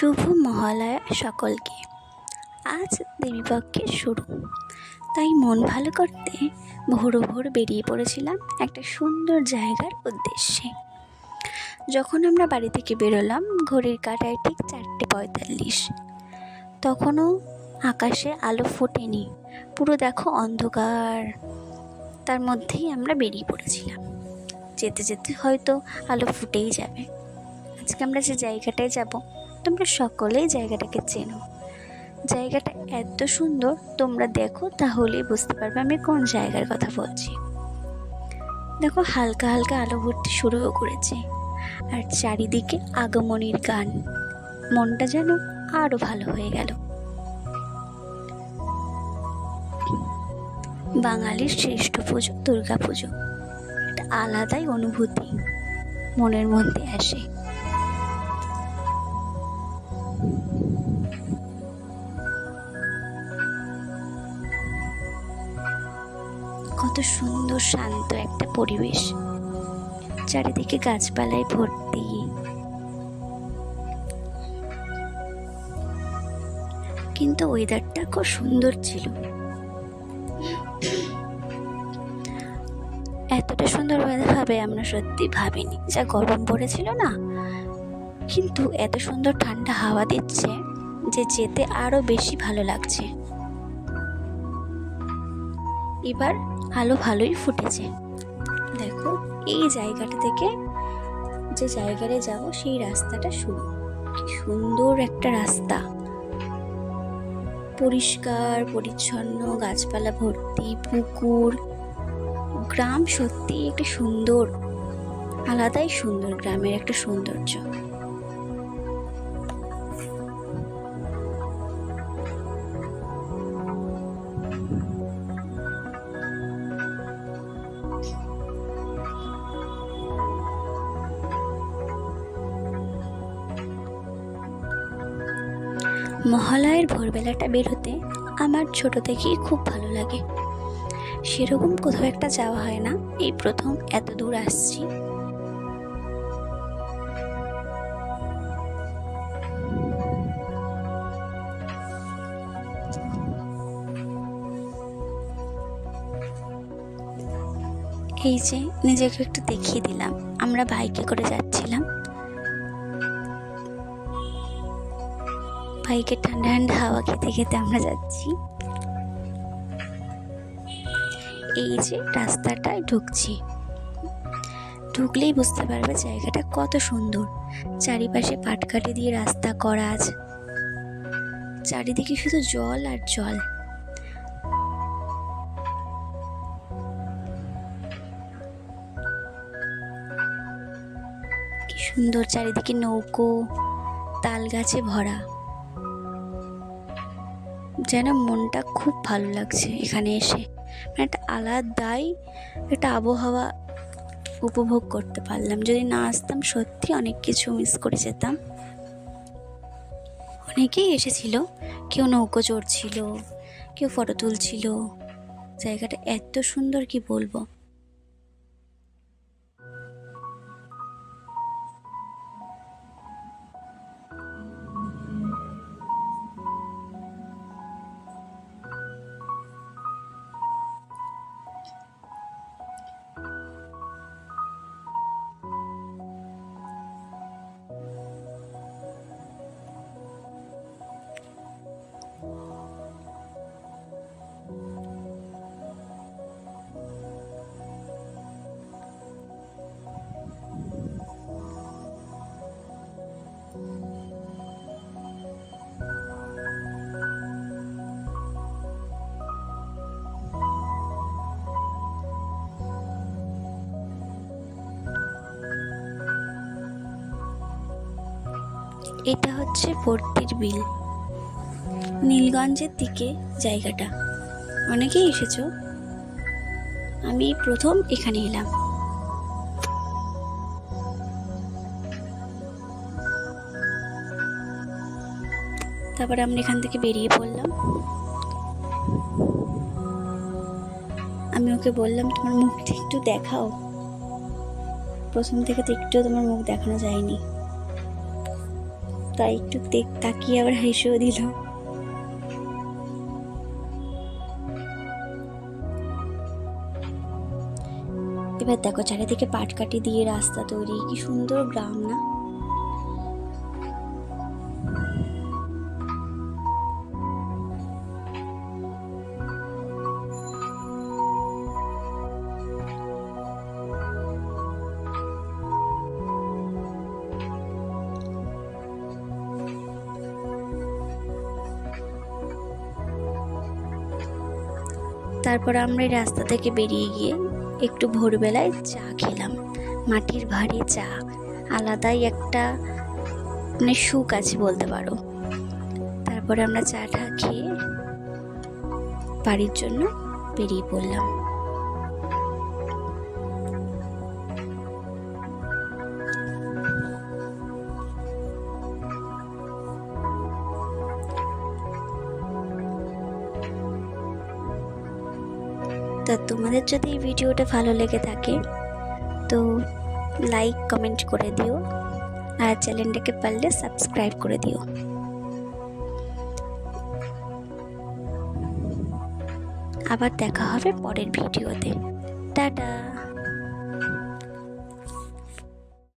শুভ মহালয়া সকলকে। আজ দেবীপক্ষের শুরু। তাই মন ভালো করতে ভোর ভোর বেরিয়ে পড়েছিলাম একটা সুন্দর জায়গার উদ্দেশ্যে। যখন আমরা বাড়ি থেকে বেরোলাম, ঘড়ির কাটায় ঠিক চারটে পঁয়তাল্লিশ। তখনও আকাশে আলো ফোটেনি, পুরো দেখো অন্ধকার। তার মধ্যেই আমরা বেরিয়ে পড়েছিলাম। যেতে যেতে হয়তো আলো ফুটেই যাবে। আজকে আমরা যে জায়গাটায় যাব তোমরা সকলেই জায়গাটাকে চেনো। জায়গাটা এত সুন্দর, তোমরা দেখো তাহলেই বুঝতে পারবে আমি কোন জায়গার কথা বলছি। দেখো হালকা হালকা আলো ভর্তি শুরুও করেছে। আর চারিদিকে আগমনীর গান। মনটা যেন আরও ভালো হয়ে গেল। বাঙালির শ্রেষ্ঠ পুজো দুর্গা পুজো একটা আলাদাই অনুভূতি। মনের মধ্যে আসে। কত সুন্দর শান্ত একটা পরিবেশ। চারিদিকে গাছপালায় ভর্তি। কিন্তু ওয়েদারটা খুব সুন্দর ছিল। এতটা সুন্দর হবে আমরা সত্যি ভাবিনি। যা গরম পড়েছিল না কিন্তু এত সুন্দর ঠান্ডা হাওয়া দিচ্ছে যে যেতে আরও বেশি ভালো লাগছে। এবার আলো ভালোই ফুটেছে। দেখো, এই জায়গাটা থেকে যে জায়গায় যাব, সেই রাস্তাটা শুরু। সুন্দর একটা রাস্তা। পরিষ্কার, পরিচ্ছন্ন, গাছপালা ভর্তি, পুকুর। গ্রাম সত্যি একটা সুন্দর, আলাদাই সুন্দর গ্রামের একটা সৌন্দর্য। মহালয়ের ভোরবেলাটা বেরোতে আমার ছোট থেকেই খুব ভালো লাগে। সেরকম কোথাও একটা যাওয়া হয় না, এই প্রথম এত দূর আসছি। এই যে, নিজেকে একটু দেখিয়ে দিলাম, আমরা বাইকে করে যাচ্ছিলাম। বাইকে ঠান্ডা ঠান্ডা হাওয়া খেতে খেতে আমরা যাচ্ছি। এই যে রাস্তাটায় ঢুকছি। ঢুকলেই বুঝতে পারবে জায়গাটা কত সুন্দর। চারিপাশে পাটকাঠি দিয়ে রাস্তা করা আছে। চারিদিকে শুধু জল আর জল। কি সুন্দর চারিদিকে নৌকো তাল গাছে ভরা। যেন মনটা খুব ভালো লাগছে এখানে এসে। মানে একটা আলাদাই একটা আবহাওয়া উপভোগ করতে পারলাম। যদি না আসতাম সত্যি অনেক কিছু মিস করে যেতাম। অনেকেই এসেছিল। কেউ নৌকো চড়ছিল, কেউ ফটো তুলছিল। জায়গাটা এত সুন্দর কি বলব? এটা হচ্ছে ভর্তির বিল। নীলগঞ্জের দিকে জায়গাটা। অনেকেই এসেছ? আমি প্রথম এখানে এলাম। তারপরে আমরা এখান থেকে বেরিয়ে পড়লাম। আমি ওকে বললাম, তোমার মুখটা একটু দেখাও। প্রথম থেকে তো একটু তোমার মুখ দেখানো যায়নি। তাই একটু দেখ, তাকিয়ে আবার হেসেও দিল। এবার দেখো, চারিদিকে পাটকাটি দিয়ে রাস্তা তৈরি। কি সুন্দর গ্রাম না? তারপর আমরা রাস্তা থেকে বেরিয়ে গিয়ে একটু ভোরবেলায় চা খেলাম। মাটির ভারী চা। আলাদাই একটা মানে সুখ আছে বলতে পারো। তারপরে আমরা চাটা খেয়ে বাড়ির জন্য বেরিয়ে পড়লাম। তা তোমাদের যদি এই ভিডিওটা ভালো লেগে থাকে, তো লাইক কমেন্ট করে দিও। আর চ্যানেলটাকে পারলে সাবস্ক্রাইব করে দিও। আবার দেখা হবে পরের ভিডিওতে। টাটা!